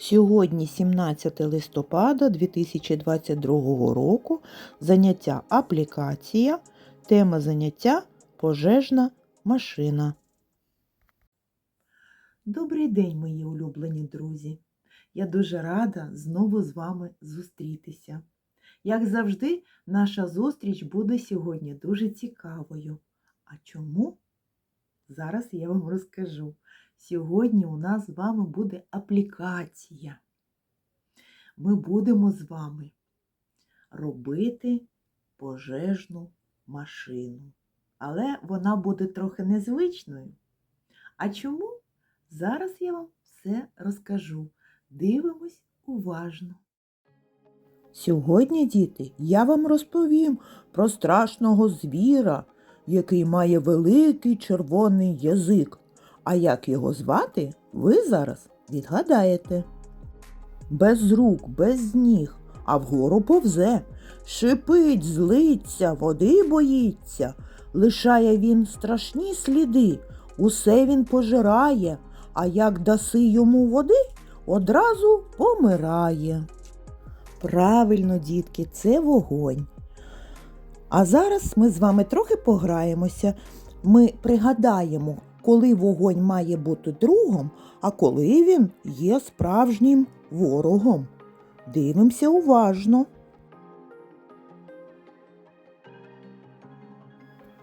Сьогодні 17 листопада 2022 року. Заняття аплікація. Тема заняття пожежна машина. Добрий день, мої улюблені друзі. Я дуже рада знову з вами зустрітися. Як завжди, наша зустріч буде сьогодні дуже цікавою. А чому? Зараз я вам розкажу. Сьогодні у нас з вами буде аплікація. Ми будемо з вами робити пожежну машину. Але вона буде трохи незвичною. А чому? Зараз я вам все розкажу. Дивимось уважно. Сьогодні, діти, я вам розповім про страшного звіра, який має великий червоний язик. А як його звати, ви зараз відгадаєте. Без рук, без ніг, а вгору повзе, шипить, злиться, води боїться, лишає він страшні сліди, усе він пожирає, а як даси йому води, одразу помирає. Правильно, дітки, це вогонь. А зараз ми з вами трохи пограємося. Ми пригадаємо, коли вогонь має бути другом, а коли він є справжнім ворогом. Дивимося уважно.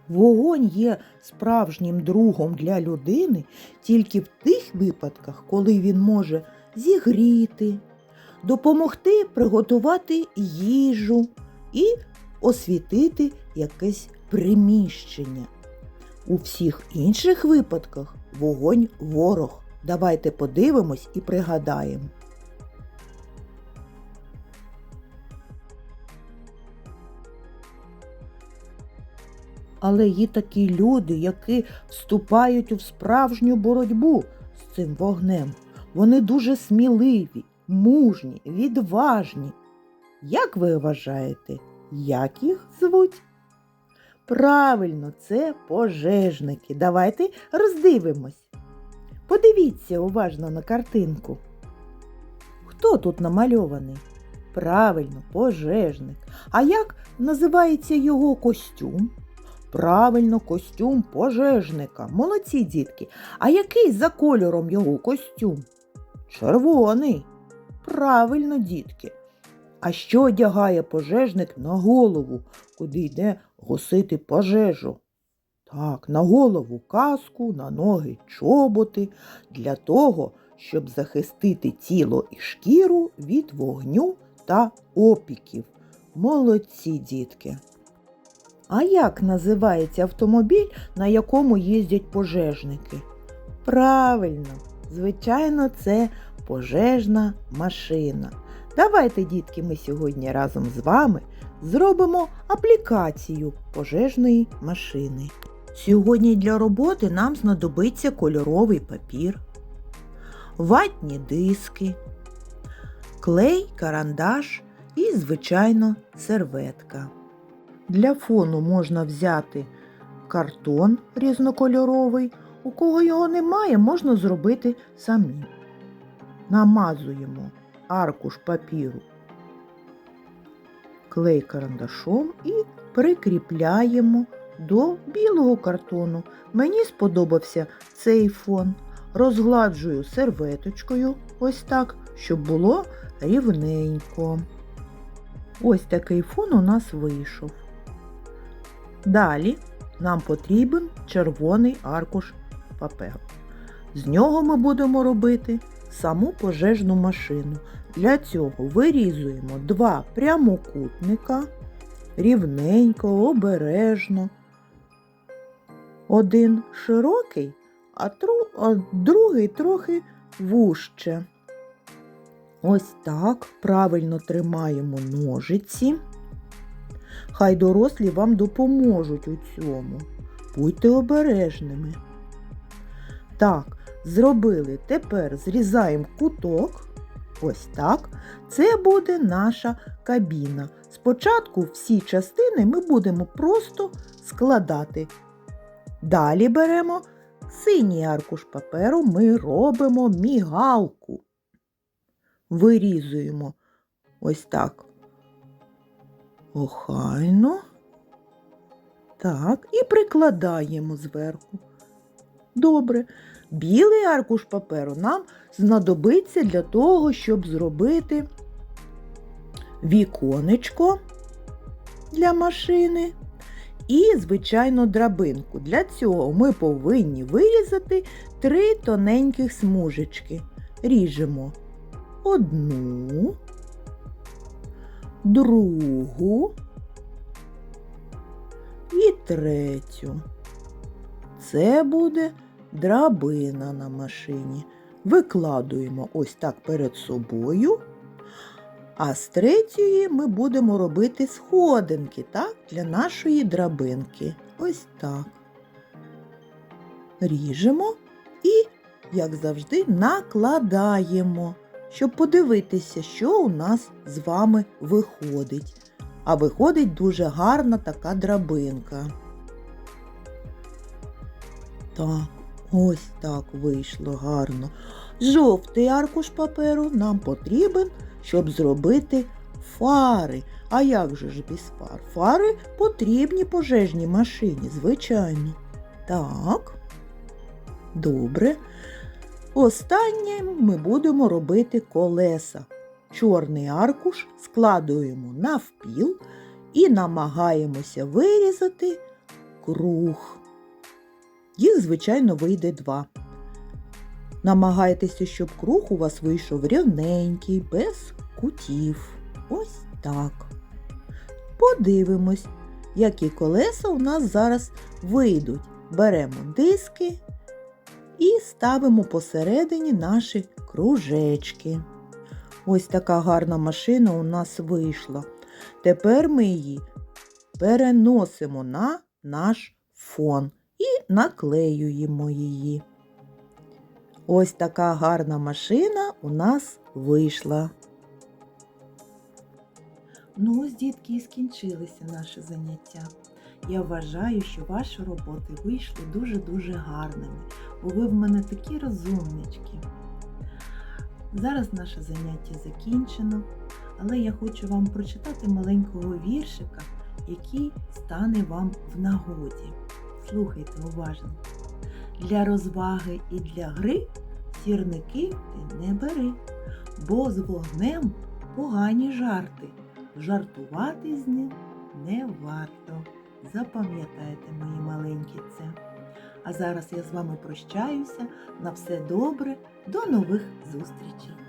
Вогонь є справжнім другом для людини тільки в тих випадках, коли він може зігріти, допомогти приготувати їжу і освітити якесь приміщення. У всіх інших випадках вогонь ворог. Давайте подивимось і пригадаємо. Але є такі люди, які вступають у справжню боротьбу з цим вогнем. Вони дуже сміливі, мужні, відважні. Як ви вважаєте, як їх звуть? Правильно, це пожежники. Давайте роздивимось. Подивіться уважно на картинку. Хто тут намальований? Правильно, пожежник. А як називається його костюм? Правильно, костюм пожежника. Молодці дітки. А який за кольором його костюм? Червоний. Правильно, дітки. А що одягає пожежник на голову, куди йде гасити пожежу? Так, на голову каску, на ноги чоботи, для того, щоб захистити тіло і шкіру від вогню та опіків. Молодці дітки. А як називається автомобіль, на якому їздять пожежники? Правильно, звичайно, це пожежна машина. Давайте, дітки, ми сьогодні разом з вами зробимо аплікацію пожежної машини. Сьогодні для роботи нам знадобиться кольоровий папір, ватні диски, клей, карандаш і, звичайно, серветка. Для фону можна взяти картон різнокольоровий. У кого його немає, можна зробити самі. Намазуємо аркуш папіру клей карандашом і прикріпляємо до білого картону. Мені сподобався цей фон. Розгладжую серветочкою, ось так, щоб було рівненько. Ось такий фон у нас вийшов. Далі нам потрібен червоний аркуш паперу. З нього ми будемо робити саму пожежну машину. Для цього вирізуємо два прямокутника рівненько, обережно. Один широкий, а, другий трохи вужче. Ось так правильно тримаємо ножиці. Хай дорослі вам допоможуть у цьому. Будьте обережними. Так, зробили. Тепер зрізаємо куток. Ось так. Це буде наша кабіна. Спочатку всі частини ми будемо просто складати. Далі беремо синій аркуш паперу, ми робимо мігалку. вирізуємо ось так. Охайно. Так, і прикладаємо зверху. Добре. Білий аркуш паперу нам знадобиться для того, щоб зробити віконечко для машини і, звичайно, драбинку. Для цього ми повинні вирізати три тоненьких смужечки. Ріжемо одну, другу і третю. Це буде драбина на машині. Викладуємо ось так перед собою. А з третьої ми будемо робити сходинки, так, для нашої драбинки. Ось так. Ріжемо і, як завжди, накладаємо, щоб подивитися, що у нас з вами виходить. А виходить дуже гарна така драбинка. Так, ось так вийшло гарно. Жовтий аркуш паперу нам потрібен, щоб зробити фари. А як же ж без фар? Фари потрібні пожежній машині, звичайно. Так. Добре. Останнє ми будемо робити колеса. Чорний аркуш складуємо навпіл і намагаємося вирізати круг. Їх, звичайно, вийде два. Намагайтеся, щоб круг у вас вийшов рівненький, без кутів. Ось так. Подивимось, які колеса у нас зараз вийдуть. Беремо диски і ставимо посередині наші кружечки. Ось така гарна машина у нас вийшла. Тепер ми її переносимо на наш фон наклеюємо її. Ось така гарна машина у нас вийшла. Ну, ось, дітки, і скінчилися наші заняття. Я вважаю, що ваші роботи вийшли дуже-дуже гарними, бо ви в мене такі розумнички. Зараз наше заняття закінчено, але я хочу вам прочитати маленького віршика, який стане вам в нагоді. Слухайте уважно. Для розваги і для гри сірники ти не бери, бо з вогнем погані жарти. Жартувати з ним не варто. Запам'ятайте, мої маленькі, це. А зараз я з вами прощаюся. На все добре, до нових зустрічей!